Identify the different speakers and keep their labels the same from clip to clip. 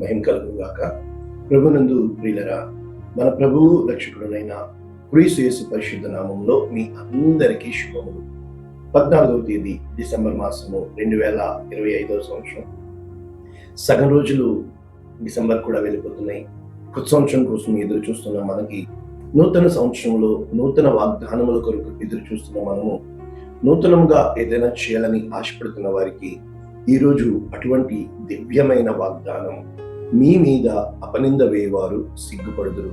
Speaker 1: మహిమ కలుగుగాక ప్రభునందు ప్రియులరా మన ప్రభువు రక్షకుడునైన క్రీసు పరిశుద్ధ నామంలో మీ అందరికీ శుభములు. పద్నాలుగవ తేదీ డిసెంబర్ మాసము రెండు వేల ఇరవై ఐదవ సంవత్సరం. సగం రోజులు డిసెంబర్ కూడా వెళ్ళిపోతున్నాయి. కొత్త సంవత్సరం కోసం ఎదురు చూస్తున్న మనకి నూతన సంవత్సరంలో నూతన వాగ్దానముల కొరకు ఎదురు చూస్తున్న మనము నూతనముగా ఏదైనా చేయాలని ఆశపడుతున్న వారికి ఈరోజు అటువంటి దివ్యమైన వాగ్దానం మీ మీద అపనింద వేయవారు సిగ్గుపడుదురు.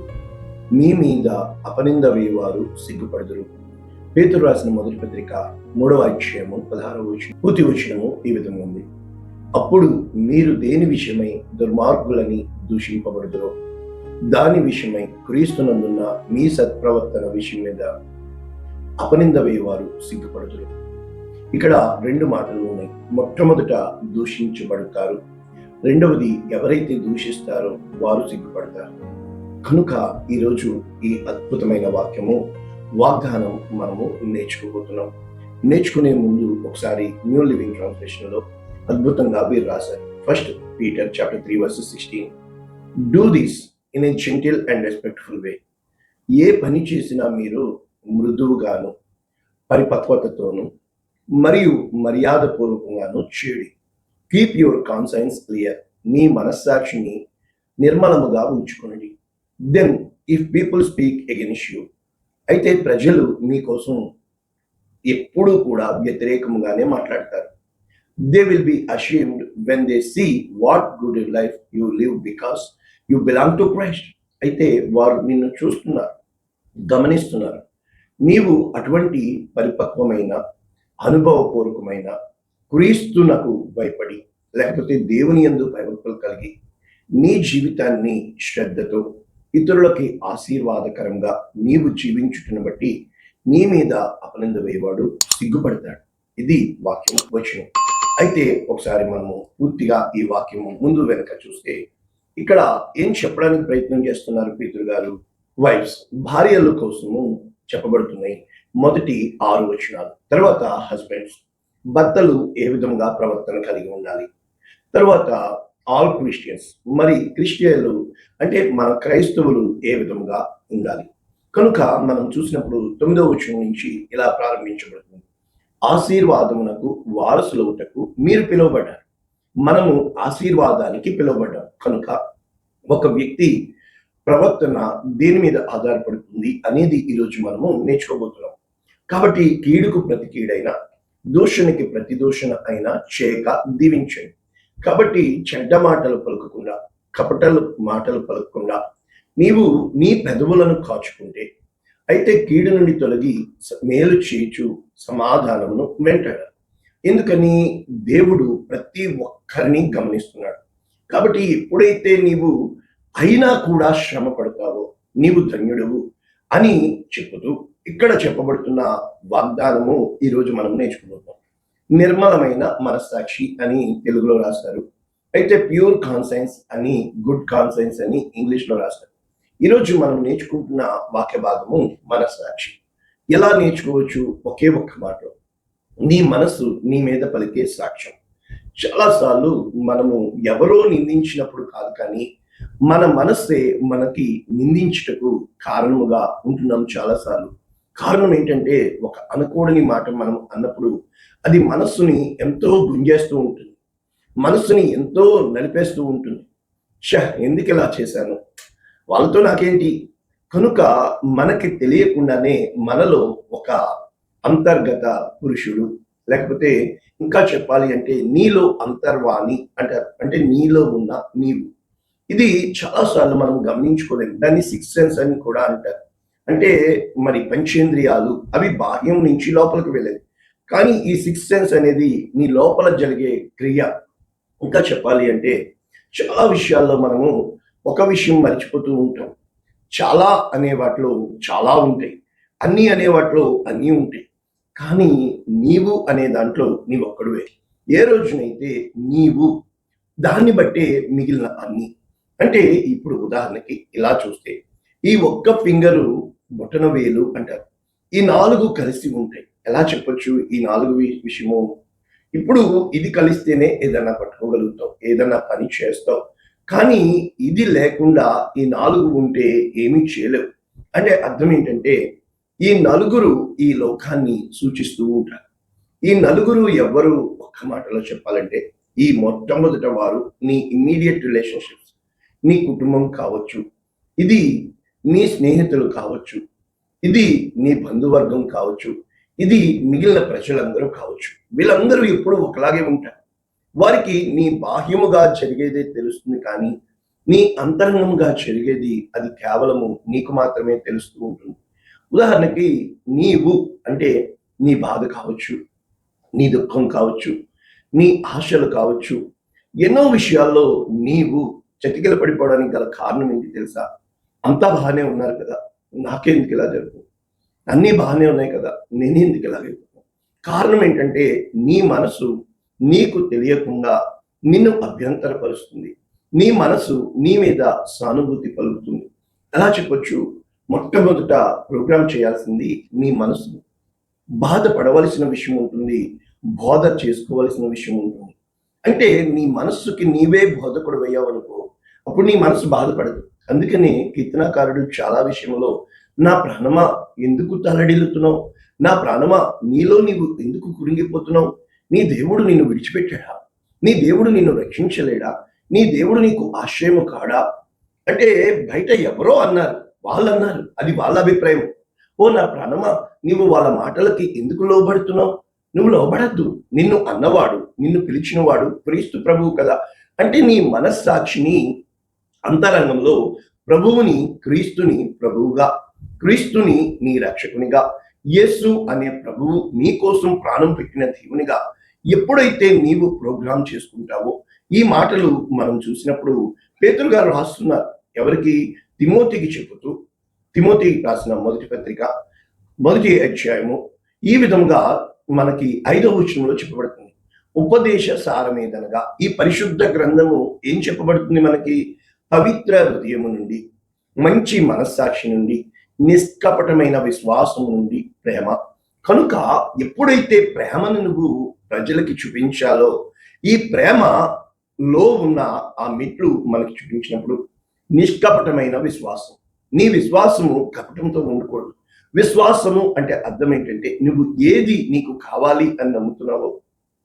Speaker 1: మీ మీద అపనింద వేయవారు సిగ్గుపడుదురు. పేతురు రాసిన మొదటి పత్రిక మూడవ అధ్యాయము పదహారవ వచనం పూర్తి వచనము ఈ విధంగా ఉంది. అప్పుడు మీరు దేని విషయమై దుర్మార్గులని దూషింపబడుదురో దాని విషయమై క్రీస్తునందున్న మీ సత్ప్రవర్తన విషయం మీద అపనింద వేయవారు సిగ్గుపడుదురు. ఇక్కడ రెండు మాటలు ఉన్నాయి. మొట్టమొదట దూషించబడతారు. రెండవది ఎవరైతే దూషిస్తారో వారు సిగ్గుపడతారు. కనుక ఈరోజు ఈ అద్భుతమైన వాక్యము వాగ్దానం మనము నేర్చుకోబోతున్నాం. నేర్చుకునే ముందు ఒకసారి న్యూ లివింగ్ ట్రాన్స్లేషన్లో అద్భుతంగా వీరు రాశారు. First Peter chapter three verse sixteen do this in a gentle and respectful way ఏ పని చేసినా మీరు మృదువుగాను పరిపక్వతతోను మరియు మర్యాదపూర్వకంగాను చేయండి. కీప్ యువర్ కాన్సైన్స్ క్లియర్ నీ మనస్సాక్షిని నిర్మలముగా ఉంచుకోండి then if people speak against you అయితే ప్రజలు మీకోసం ఎప్పుడూ కూడా వ్యతిరేకంగానే మాట్లాడతారు. They will be ashamed when they see what good life you live because you belong to Christ అయితే వారు నిన్ను చూస్తున్నారు గమనిస్తున్నారు. నీవు అటువంటి పరిపక్వమైన అనుభవపూర్వకమైన క్రీస్తునకు భయపడి లేకపోతే దేవుని యందు భయభక్తులు కలిగి నీ జీవితాన్ని శ్రద్ధతో ఇతరులకి ఆశీర్వాదకరంగా నీవు జీవించుటను బట్టి నీ మీద అపనింద వేయవాడు సిగ్గుపడతాడు. ఇది వాక్యం వచనం. అయితే ఒకసారి మనము పూర్తిగా ఈ వాక్యము ముందు వెనక చూస్తే ఇక్కడ ఏం చెప్పడానికి ప్రయత్నం చేస్తున్నారు పేతురు గారు? వైఫ్స్ భార్యల కోసము చెప్పబడుతున్నాయి మొదటి ఆరు వచనాలు. తర్వాత హస్బెండ్స్. భర్తలు ఏ విధంగా ప్రవర్తన కలిగి ఉండాలి? తర్వాత ఆల్ క్రిస్టియన్స్ మరి క్రిస్టియన్లు అంటే మన క్రైస్తవులు ఏ విధంగా ఉండాలి? కనుక మనం చూసినప్పుడు తొమ్మిదవ వచనం నుంచి ఇలా ప్రారంభించబడుతుంది. ఆశీర్వాదమునకు వారసులవుటకు మీరు పిలువబడ్డారు. మనము ఆశీర్వాదానికి పిలువబడ్డాం. కనుక ఒక వ్యక్తి ప్రవర్తన దేని మీద ఆధారపడుతుంది అనేది ఈరోజు మనము నేర్చుకోబోతున్నాం. కాబట్టి కీడుకు ప్రతి కీడైన దూషణకి ప్రతిదూషణ అయినా చేయక దీవించండి. కాబట్టి చెడ్డ మాటలు పలుకకుండా కపటలు మాటలు పలకకుండా నీవు నీ పెదవులను కాచుకుంటే అయితే కీడు నుండి తొలగి మేలు చేచు సమాధానమును వెంటాడు ఎందుకని? దేవుడు ప్రతి ఒక్కరిని గమనిస్తున్నాడు. కాబట్టి ఎప్పుడైతే నీవు అయినా కూడా శ్రమ పడతావో నీవు ధన్యుడవు అని చెబుతూ ఇక్కడ చెప్పబడుతున్న వాగ్దానము ఈరోజు మనం నేర్చుకుంటున్నాం నిర్మలమైన మనస్సాక్షి అని తెలుగులో రాస్తారు. అయితే ప్యూర్ కాన్సైన్స్ అని గుడ్ కాన్సైన్స్ అని ఇంగ్లీష్లో రాస్తారు. ఈరోజు మనం నేర్చుకుంటున్న వాక్య భాగము మనస్సాక్షి. ఎలా నేర్చుకోవచ్చు? ఒకే ఒక్క మాట నీ మనసు నీ మీద పలికే సాక్ష్యం. చాలాసార్లు మనము ఎవరో నిందించినప్పుడు కాదు కానీ మన మనస్సే మనకి నిందించుటకు కారణముగా ఉంటున్నాం చాలాసార్లు. కారణం ఏంటంటే ఒక అనుకోని మాట మనం అన్నప్పుడు అది మనస్సుని ఎంతో గుంజేస్తూ ఉంటుంది. మనస్సుని ఎంతో నలిపేస్తూ ఉంటుంది. ష ఎందుకు ఇలా చేశాను? వాళ్ళతో నాకేంటి? కనుక మనకి తెలియకుండానే మనలో ఒక అంతర్గత పురుషుడు లేకపోతే ఇంకా చెప్పాలి అంటే నీలో అంతర్వాణి అంటారు. అంటే నీలో ఉన్న నీవు. ఇది చాలాసార్లు మనం గమనించుకోలేము దాన్ని సిక్స్ సెన్స్ అని కూడా అంటారు. అంటే మరి పంచేంద్రియాలు అవి బాహ్యం నుంచి లోపలికి వెళ్ళేది కానీ ఈ సిక్స్ సెన్స్ అనేది నీ లోపల జరిగే క్రియ. ఇంకా చెప్పాలి అంటే చాలా విషయాల్లో మనము ఒక విషయం మర్చిపోతూ ఉంటాం. చాలా అనే వాటిలో చాలా ఉంటాయి. అన్నీ అనే వాటిలో అన్నీ ఉంటాయి. కానీ నీవు అనే దాంట్లో నీవు ఒక్కడువే. ఏ రోజునైతే నీవు దాన్ని బట్టే మిగిలిన అన్నీ. అంటే ఇప్పుడు ఉదాహరణకి ఇలా చూస్తే ఈ ఒక్క ఫింగరు బొటనవేలు అంటారు. ఈ నాలుగు కలిసి ఉంటాయి. ఎలా చెప్పొచ్చు ఈ నాలుగు విషయము? ఇప్పుడు ఇది కలిస్తేనే ఏదైనా పట్టుకోగలుగుతాం ఏదైనా పని చేస్తావు కానీ ఇది లేకుండా ఈ నాలుగు ఉంటే ఏమీ చేయలేవు. అంటే అర్థం ఏంటంటే ఈ నలుగురు ఈ లోకాన్ని సూచిస్తూ ఉంటారు. ఈ నలుగురు ఎవ్వరు ఒక్క మాటలో చెప్పాలంటే ఈ మొట్టమొదట వారు నీ ఇమ్మీడియట్ రిలేషన్షిప్స్ నీ కుటుంబం కావచ్చు. ఇది నీ స్నేహితులు కావచ్చు ఇది నీ బంధువర్గం కావచ్చు ఇది మిగిలిన ప్రజలందరూ కావచ్చు. వీళ్ళందరూ ఎప్పుడు ఒకలాగే ఉంటారు. వారికి నీ బాహ్యముగా జరిగేదే తెలుస్తుంది కానీ నీ అంతరంగముగా జరిగేది అది కేవలము నీకు మాత్రమే తెలుస్తూ ఉంటుంది. ఉదాహరణకి నీవు అంటే నీ బాధ కావచ్చు నీ దుఃఖం కావచ్చు నీ ఆశలు కావచ్చు ఎన్నో విషయాల్లో నీవు చతికిల పడిపోవడానికి గల కారణం ఏంటి తెలుసా? అంతా బాగానే ఉన్నారు కదా. నాకెందుకు ఇలా జరుగుతుంది అన్నీ బాగానే ఉన్నాయి కదా. నేను ఎందుకు ఇలా అయిపోతాను కారణం ఏంటంటే నీ మనసు నీకు తెలియకుండా నిన్ను అభ్యంతరపరుస్తుంది. నీ మనసు నీ మీద సానుభూతి పలుకుతుంది. ఎలా చెప్పొచ్చు. మొట్టమొదట ప్రోగ్రామ్ చేయాల్సింది నీ మనసు. బాధపడవలసిన విషయం ఉంటుంది. బోధ చేసుకోవలసిన విషయం ఉంటుంది. అంటే నీ మనస్సుకి నీవే బోధకుడు అయ్యావనుకో అప్పుడు నీ మనసు బాధపడదు. అందుకని కీర్తనాకారుడు చాలా విషయంలో నా ప్రాణమా ఎందుకు తలడిల్లుతున్నావు? నా ప్రాణమా నీలో నీవు ఎందుకు కురింగిపోతున్నావు? నీ దేవుడు నిన్ను విడిచిపెట్టాడా? నీ దేవుడు నిన్ను రక్షించలేడా? నీ దేవుడు నీకు ఆశ్రయము కాడా? అంటే బయట ఎవరో అన్నారు వాళ్ళు అన్నారు అది వాళ్ళ అభిప్రాయం. ఓ నా ప్రాణమా నువ్వు వాళ్ళ మాటలకి ఎందుకు లోబడుతున్నావు? నువ్వు లోబడద్దు నిన్ను అన్నవాడు నిన్ను పిలిచినవాడు క్రీస్తు ప్రభువు కదా అంటే నీ మనస్సాక్షిని అంతరంగంలో ప్రభువుని క్రీస్తుని ప్రభువుగా క్రీస్తుని నీ రక్షకునిగా యేసు అనే ప్రభువు నీ కోసం ప్రాణం పెట్టిన దేవునిగా ఎప్పుడైతే నీవు ప్రోగ్రామ్ చేసుకుంటావో ఈ మాటలు మనం చూసినప్పుడు పేతురు గారు రాస్తున్నారు. ఎవరికి? తిమోతికి చెబుతూ తిమోతి రాసిన మొదటి పత్రిక మొదటి అధ్యాయము. ఈ విధంగా మనకి ఐదవ వచనంలో చెప్పబడుతుంది. ఉపదేశ సారమేదనగా ఈ పరిశుద్ధ గ్రంథము ఏం చెప్పబడుతుంది మనకి? పవిత్ర హృదయము నుండి మంచి మనస్సాక్షి నుండి నిష్కపటమైన విశ్వాసము నుండి ప్రేమ. కనుక ఎప్పుడైతే ప్రేమను నువ్వు ప్రజలకి చూపించాలో ఈ ప్రేమలో ఉన్న ఆ మెట్లు మనకి చూపించినప్పుడు నిష్కపటమైన విశ్వాసం. నీ విశ్వాసము కపటంతో ఉండకూడదు. విశ్వాసము అంటే అర్థం ఏంటంటే నువ్వు ఏది నీకు కావాలి అని నమ్ముతున్నావో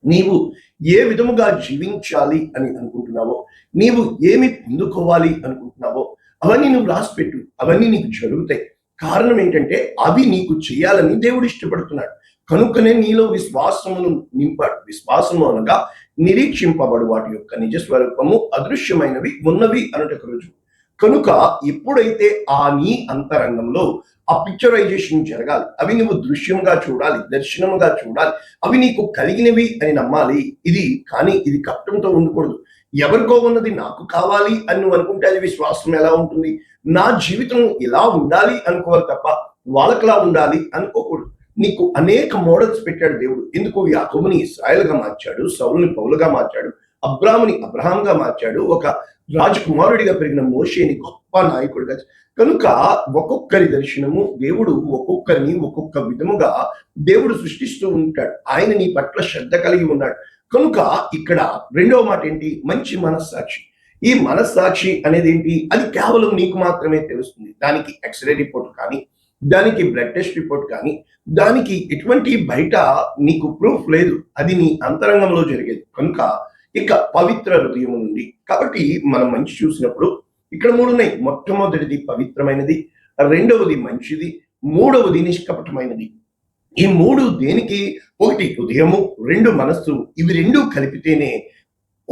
Speaker 1: నీవు ఏ విధముగా జీవించాలి అని అనుకుంటున్నావో నీవు ఏమి పొందుకోవాలి అనుకుంటున్నావో అవన్నీ నువ్వు రాసిపెట్టు అవన్నీ నీకు జరుగుతాయి. కారణం ఏంటంటే అవి నీకు చేయాలని దేవుడు ఇష్టపడుతున్నాడు. కనుకనే నీలో విశ్వాసమును నింపాడు విశ్వాసము అనగా నిరీక్షింపబడు వాటి యొక్క నిజ స్వరూపము అదృశ్యమైనవి ఉన్నవి అనటకు రుజువు. కనుక ఎప్పుడైతే ఆ నీ అంతరంగంలో ఆ పిక్చరైజేషన్ జరగాలి. అవి నువ్వు దృశ్యంగా చూడాలి దర్శనముగా చూడాలి. అవి నీకు కలిగినవి అని నమ్మాలి. ఇది కానీ ఇది కష్టంతో ఉండకూడదు. ఎవరికో ఉన్నది నాకు కావాలి అని నువ్వు అనుకుంటే అది విశ్వాసం ఎలా ఉంటుంది? నా జీవితం ఇలా ఉండాలి అనుకోవాలి తప్ప వాళ్ళకిలా ఉండాలి అనుకోకూడదు. నీకు అనేక మోడల్స్ పెట్టాడు దేవుడు. ఎందుకు? యాకోబుని ఇస్రాయల్గా మార్చాడు సౌల్ని పౌలుగా మార్చాడు అబ్రాముని అబ్రహాంగా మార్చాడు ఒక రాజకుమారుడిగా పెరిగిన మోషేని గొప్ప నాయకుడిగా కనుక ఒక్కొక్కరి దర్శనము దేవుడు ఒక్కొక్కరిని ఒక్కొక్క విధముగా దేవుడు సృష్టిస్తూ ఉంటాడు. ఆయన నీ పట్ల శ్రద్ధ కలిగి ఉన్నాడు. కనుక ఇక్కడ రెండవ మాట ఏంటి? మంచి మనస్సాక్షి. ఈ మనస్సాక్షి అనేది ఏంటి? అది కేవలం నీకు మాత్రమే తెలుస్తుంది. దానికి ఎక్స్రే రిపోర్ట్ కానీ దానికి బ్లడ్ టెస్ట్ రిపోర్ట్ కానీ దానికి ఎటువంటి బయట నీకు ప్రూఫ్ లేదు. అది నీ అంతరంగంలో జరిగేది. కనుక ఇక పవిత్ర హృదయం ఉంది. కాబట్టి మనం మంచి చూసినప్పుడు ఇక్కడ మూడు ఉన్నాయి. మొట్టమొదటిది పవిత్రమైనది రెండవది మంచిది మూడవది నిష్కపటమైనది. ఈ మూడు దేనికి? ఒకటి హృదయము రెండు మనస్సు ఇవి రెండు కలిపితేనే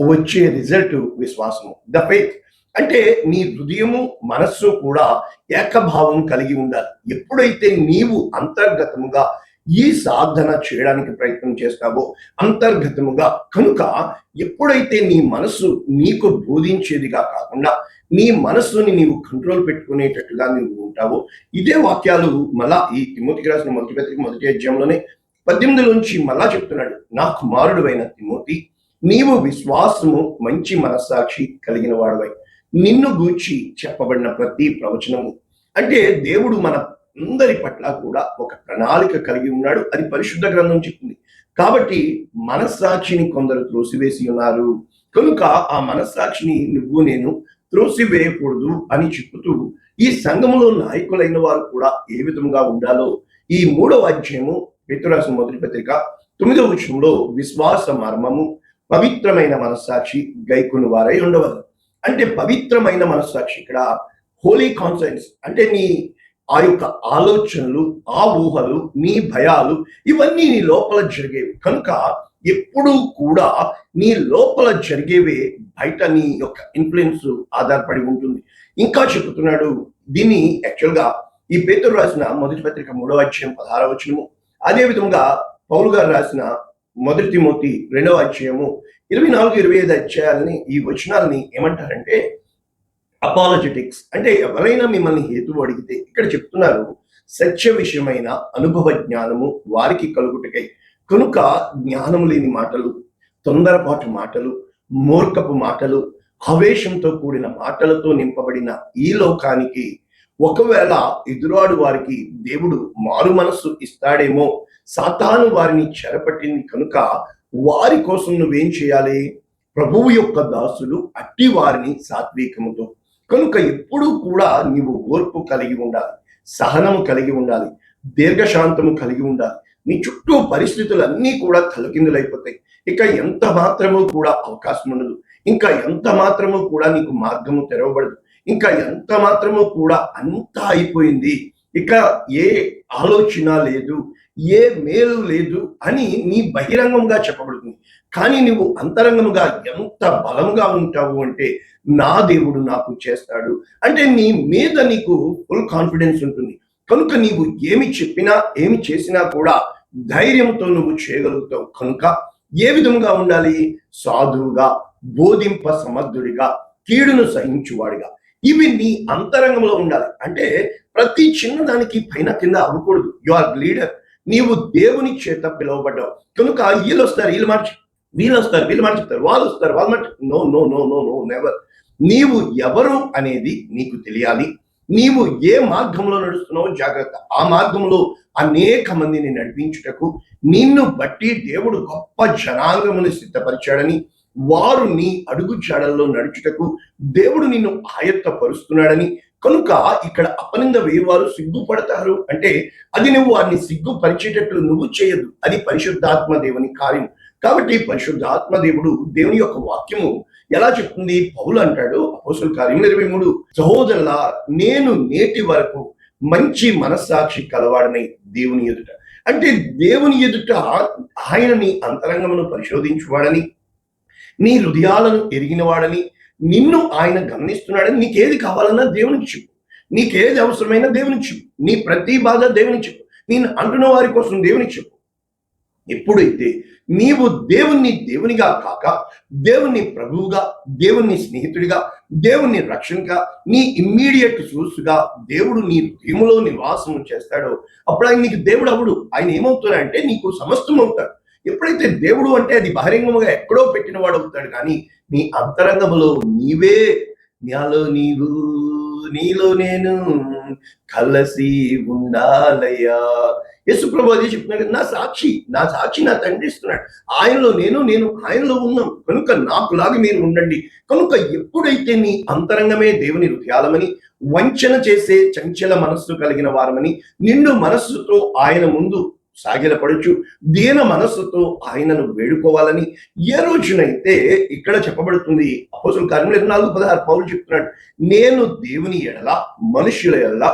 Speaker 1: వచ్చే రిజల్ట్ విశ్వాసము ద ఫెయిత్. అంటే నీ హృదయము మనస్సు కూడా ఏకభావం కలిగి ఉండాలి. ఎప్పుడైతే నీవు అంతర్గతముగా ఈ సాధన చేయడానికి ప్రయత్నం చేస్తావో అంతర్గతముగా. కనుక ఎప్పుడైతే నీ మనస్సు నీకు బోధించేదిగా కాకుండా నీ మనస్సుని నీవు కంట్రోల్ పెట్టుకునేటట్టుగా నువ్వు ఉంటావో ఇదే వాక్యాలు మళ్ళా ఈ తిమోతికి రాసిన మొదటి పత్రిక మొదటి అధ్యాయంలోనే పద్దెనిమిదిలోంచి మళ్ళా చెప్తున్నాడు. నా కుమారుడు అయిన తిమోతి నీవు విశ్వాసము మంచి మనస్సాక్షి కలిగిన వాడువై. నిన్ను గూర్చి చెప్పబడిన ప్రతి ప్రవచనము. అంటే దేవుడు మన అందరి పట్ల కూడా ఒక ప్రణాళిక కలిగి ఉన్నాడు. అది పరిశుద్ధ గ్రంథం చెప్తుంది. కాబట్టి మనస్సాక్షిని కొందరు త్రోసివేసి ఉన్నారు. కనుక ఆ మనస్సాక్షిని నువ్వు నేను త్రోసివేయకూడదు అని చెప్పుతూ ఈ సంఘములో నాయకులైన వారు కూడా ఏ విధంగా ఉండాలో ఈ మూడవ అధ్యాయము పితృరాసిన మొదటి పత్రిక తొమ్మిదవ విషయంలో విశ్వాస మర్మము పవిత్రమైన మనస్సాక్షి గైకుని వారై ఉండవదు అంటే పవిత్రమైన మనస్సాక్షి ఇక్కడ హోలీ కాన్సెన్స్ అంటే నీ ఆ యొక్క ఆలోచనలు ఆ ఊహలు నీ భయాలు ఇవన్నీ నీ లోపల జరిగేవి. కనుక ఎప్పుడూ కూడా నీ లోపల జరిగేవే బయట నీ యొక్క ఇన్ఫ్లుయెన్స్ ఆధారపడి ఉంటుంది. ఇంకా చెబుతున్నాడు దీన్ని యాక్చువల్గా ఈ పేతురు రాసిన మొదటి పత్రిక మూడవ అధ్యాయం పదహారవ వచనము అదే విధంగా పౌలు గారు రాసిన మొదటి మూర్తి రెండవ అధ్యాయము ఇరవై నాలుగు ఇరవై ఐదు అధ్యాయాలని ఈ వచనాలని ఏమంటారంటే అపాలజెటిక్స్ అంటే ఎవరైనా మిమ్మల్ని హేతువు అడిగితే ఇక్కడ చెప్తున్నారు సత్య విషయమైన అనుభవ జ్ఞానము వారికి కలుగుటకై. కనుక జ్ఞానము లేని మాటలు తొందరపాటు మాటలు మూర్ఖపు మాటలు ఆవేశంతో కూడిన మాటలతో నింపబడిన ఈ లోకానికి ఒకవేళ ఎదురాడు వారికి దేవుడు మారు మనస్సు ఇస్తాడేమో సాతాను వారిని చెరపట్టింది కనుక వారి కోసం నువ్వేం చేయాలి? ప్రభువు యొక్క దాసులు అట్టి వారిని సాత్వికముతో కనుక ఎప్పుడూ కూడా నీవు ఓర్పు కలిగి ఉండాలి సహనము కలిగి ఉండాలి దీర్ఘశాంతము కలిగి ఉండాలి. నీ చుట్టూ పరిస్థితులన్నీ కూడా తలకిందులైపోతాయి. ఇక ఎంత మాత్రము కూడా అవకాశం ఉండదు. ఇంకా ఎంత మాత్రము కూడా నీకు మార్గము తెరవబడదు. ఇంకా ఎంత మాత్రము కూడా అంతా అయిపోయింది. ఇక ఏ ఆలోచన లేదు ఏ మేలు లేదు అని నీ బహిరంగంగా చెప్పబడుతుంది. కానీ నువ్వు అంతరంగముగా ఎంత బలంగా ఉంటావు అంటే నా దేవుడు నాకు చేస్తాడు. అంటే నీ మీద నీకు ఫుల్ కాన్ఫిడెన్స్ ఉంటుంది. కనుక నీవు ఏమి చెప్పినా ఏమి చేసినా కూడా ధైర్యంతో నువ్వు చేయగలుగుతావు. కనుక ఏ విధంగా ఉండాలి? సాధువుగా బోధింప సమర్థుడిగా కీడును సహించువాడిగా. ఇవి నీ అంతరంగంలో ఉండాలి. అంటే ప్రతి చిన్నదానికి పైన కింద అవ్వకూడదు. యు ఆర్ లీడర్ నీవు దేవుని చేత పిలువబడ్డావు. కనుక వీళ్ళు వస్తారు వీళ్ళు మార్చి వీళ్ళు వస్తారు వీళ్ళు మార్చి చెప్తారు వాళ్ళు వస్తారు వాళ్ళు మాట no no no no no never నీవు ఎవరు అనేది నీకు తెలియాలి. నీవు ఏ మార్గంలో నడుస్తున్నావో జాగ్రత్త. ఆ మార్గంలో అనేక మందిని నడిపించుటకు నిన్ను బట్టి దేవుడు గొప్ప జనాంగమును సిద్ధపరిచాడని వారు నీ అడుగు జాడల్లో నడుచుటకు దేవుడు నిన్ను ఆయత్తపరుస్తున్నాడని. కనుక ఇక్కడ అపనింద వేయవారు సిగ్గుపడతారు అంటే అది నువ్వు వారిని సిగ్గుపరిచేటట్లు నువ్వు చేయదు. అది పరిశుద్ధాత్మ దేవుని కార్యం కాబట్టి పరిశుద్ధాత్మ దేవుడు దేవుని యొక్క వాక్యము ఎలా చెప్తుంది? పౌలు అంటాడు అపోసుల కార్యం. ఇరవై మూడు. సహోదరుల నేను నేటి వరకు మంచి మనస్సాక్షి కలవాడని దేవుని ఎదుట. అంటే దేవుని ఎదుట ఆయనని అంతరంగమును పరిశోధించువాడని నీ హృదయాలను ఎరిగినవాడని నిన్ను ఆయన గమనిస్తున్నాడని నీకేది కావాలన్నా దేవునికి చెప్పు. నీకేది అవసరమైనా దేవునికి చెప్పు. నీ ప్రతి బాధ దేవునికి చెప్పు. నేను అంటున్న వారి కోసం దేవునికి చెప్పు. ఎప్పుడైతే నీవు దేవుణ్ణి దేవునిగా కాక దేవుణ్ణి ప్రభువుగా దేవుణ్ణి స్నేహితుడిగా దేవుణ్ణి రక్షణగా నీ ఇమ్మీడియట్ సోర్స్గా దేవుడు నీ హృదయములో నివాసం చేస్తాడో అప్పుడు ఆయన నీకు దేవుడు అవడు ఆయన ఏమవుతాడంటే నీకు సమస్తం అవుతాడు. ఎప్పుడైతే దేవుడు అంటే అది బహిరంగముగా ఎక్కడో పెట్టిన వాడు అవుతాడు కానీ నీ అంతరంగములో నీవే. నాలో నీవు. నీలో నేను కలసి ఉండాలయ్యా. యేసుప్రభు అదే చెప్తున్నాడు నా సాక్షి నా సాక్షి నా తండ్రి ఇస్తున్నాడు. ఆయనలో నేను నేను ఆయనలో ఉన్నాం కనుక నాకులాగా మీరు ఉండండి. కనుక ఎప్పుడైతే నీ అంతరంగమే దేవుని హృదయాలమని వంచన చేసే చంచల మనస్సు కలిగిన వారమని నిండు మనస్సుతో ఆయన ముందు సాగిలపడుచు దీన మనస్సుతో ఆయనను వేడుకోవాలని ఏ రోజునైతే ఇక్కడ చెప్పబడుతుంది అపోసుల కార్యం ఇరవై నాలుగు పదహారు పౌరులు చెప్తున్నాడు నేను దేవుని ఎడల మనుషుల ఎడల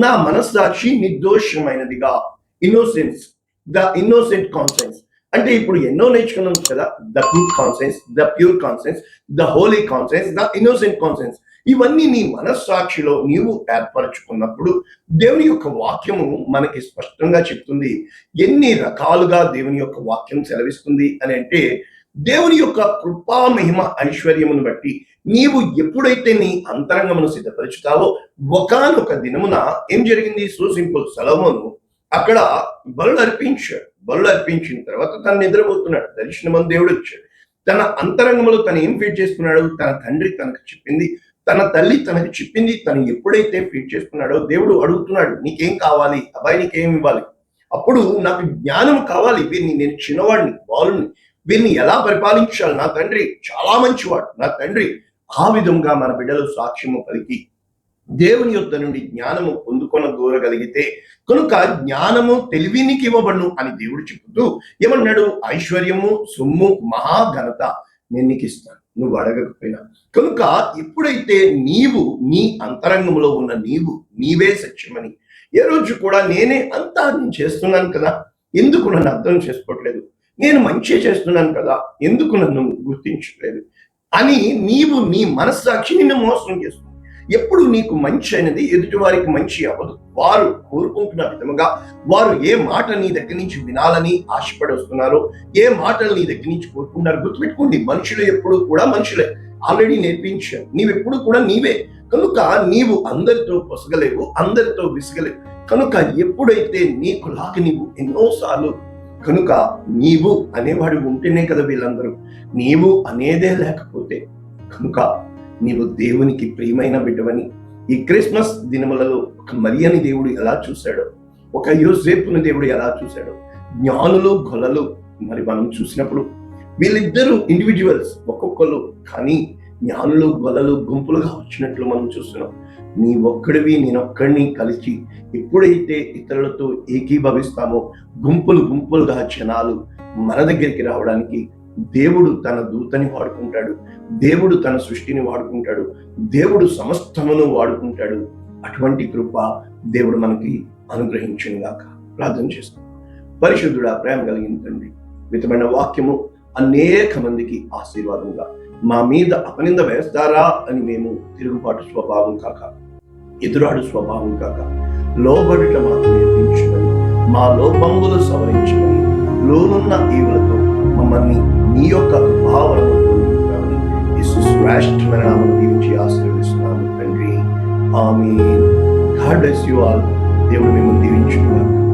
Speaker 1: నా మనస్సాక్షి నిర్దోషమైనదిగా. ఇన్నోసెన్స్ ద ఇన్నోసెంట్ కాన్సెన్స్ అంటే ఇప్పుడు ఎన్నో నేర్చుకున్నాం కదా the good conscience the pure conscience the holy conscience the innocent conscience ఇవన్నీ నీ మనస్సాక్షిలో నీవు ఏర్పరచుకున్నప్పుడు దేవుని యొక్క వాక్యము మనకి స్పష్టంగా చెప్తుంది. ఎన్ని రకాలుగా దేవుని యొక్క వాక్యం సెలవిస్తుంది అని అంటే దేవుని యొక్క కృపా మహిమ ఐశ్వర్యమును బట్టి నీవు ఎప్పుడైతే నీ అంతరంగమును సిద్ధపరుచుతావో ఒకనొక దినమున ఏం జరిగింది? సో సింపుల్ అక్కడ బలు అర్పించాడు. బలు అర్పించిన తర్వాత తను నిద్రపోతున్నాడు. దర్శనమని దేవుడు వచ్చాడు. తన అంతరంగంలో తను ఏం ఫీడ్ చేసుకున్నాడు? తన తండ్రి తనకు చెప్పింది తన తల్లి తనకు చెప్పింది తను ఎప్పుడైతే ఫీడ్ చేసుకున్నాడో దేవుడు అడుగుతున్నాడు నీకేం కావాలి? అబ్బాయి నీకేం ఇవ్వాలి? అప్పుడు నాకు జ్ఞానం కావాలి వీరిని నేను చిన్నవాడిని బాలుని వీరిని ఎలా పరిపాలించాలి? నా తండ్రి చాలా మంచివాడు. నా తండ్రి ఆ విధంగా మన బిడ్డలు సాక్ష్యము పలికి దేవుని యొద్ద నుండి జ్ఞానము పొందుకొన దూరగలిగితే కనుక జ్ఞానము తెలివినికి ఇవ్వబడును అని దేవుడు చెబుతూ ఏమన్నాడు? ఐశ్వర్యము సొమ్ము మహాఘనత నేను నీకు ఇస్తాను నువ్వు అడగకపోయినా. కనుక ఎప్పుడైతే నీవు నీ అంతరంగంలో ఉన్న నీవు నీవే సత్యమని. ఏ రోజు కూడా నేనే అంతా నేను చేస్తున్నాను కదా. ఎందుకు నన్ను అర్థం చేసుకోవట్లేదు? నేను మంచి చేస్తున్నాను కదా. ఎందుకు నన్ను గుర్తించట్లేదు? అని నీవు నీ మనస్సాక్షి నిన్ను మోసం చేస్తున్నావు. ఎప్పుడు నీకు మంచి అనేది ఎదుటివారికి మంచి అవ్వదు. వారు కోరుకుంటున్న విధముగా వారు ఏ మాట నీ దగ్గర నుంచి వినాలని ఆశపడి వస్తున్నారో ఏ మాటలు నీ దగ్గర నుంచి కోరుకుంటున్నారు గుర్తుపెట్టుకోండి. మనుషులు ఎప్పుడు కూడా మనుషులే. ఆల్రెడీ నేర్పించాను నీవెప్పుడు కూడా నీవే. కనుక నీవు అందరితో పొసగలేవు అందరితో విసగలేవు. కనుక ఎప్పుడైతే నీకు లాగా నీవు ఎన్నోసార్లు కనుక నీవు అనేవాడు ఉంటేనే కదా వీళ్ళందరూ. నీవు అనేదే లేకపోతే కనుక నీవు దేవునికి ప్రియమైన బిడ్డవని ఈ క్రిస్మస్ దినములలో ఒక మరియని దేవుడు ఎలా చూశాడో ఒక యోసేపుని దేవుడు ఎలా చూశాడో జ్ఞానులు గొలలు మరి మనం చూసినప్పుడు వీళ్ళిద్దరూ ఇండివిజువల్స్ ఒక్కొక్కరు కానీ జ్ఞానులు గొలలు గుంపులుగా వచ్చినట్లు మనం చూస్తున్నాం. నీ ఒక్కడివి నేనొక్కడిని కలిసి ఎప్పుడైతే ఇతరులతో ఏకీభవిస్తామో గుంపులు గుంపులుగా జనాలు మన దగ్గరికి రావడానికి దేవుడు తన దూతని వాడుకుంటాడు దేవుడు తన సృష్టిని వాడుకుంటాడు దేవుడు సమస్తమును వాడుకుంటాడు. అటువంటి కృప దేవుడు మనకి అనుగ్రహించునుగాక. ప్రార్థన చేస్తాం. పరిశుద్ధుడా ప్రేమ కలిగిన తండ్రి మితమైన వాక్యము అనేక మందికి ఆశీర్వాదంగా మా మీద అపనింద వేస్తారా అని మేము తిరుగుబాటు స్వభావం కాక ఎదురాడు స్వభావం కాక లోబడుట మాకు నేర్పించమని మా లోపంగులు సవరించమని లోనున్న ఈవులతో మమ్మల్ని నీ యొక్క భావన పొందుతామని శ్రేష్టమైన నామం దీవించి ఆశీర్వదిస్తున్నాము తండ్రి. ఆమె గాడ్ యు ఆల్. దేవుడు మిమ్మల్ని దీవించుకున్నాను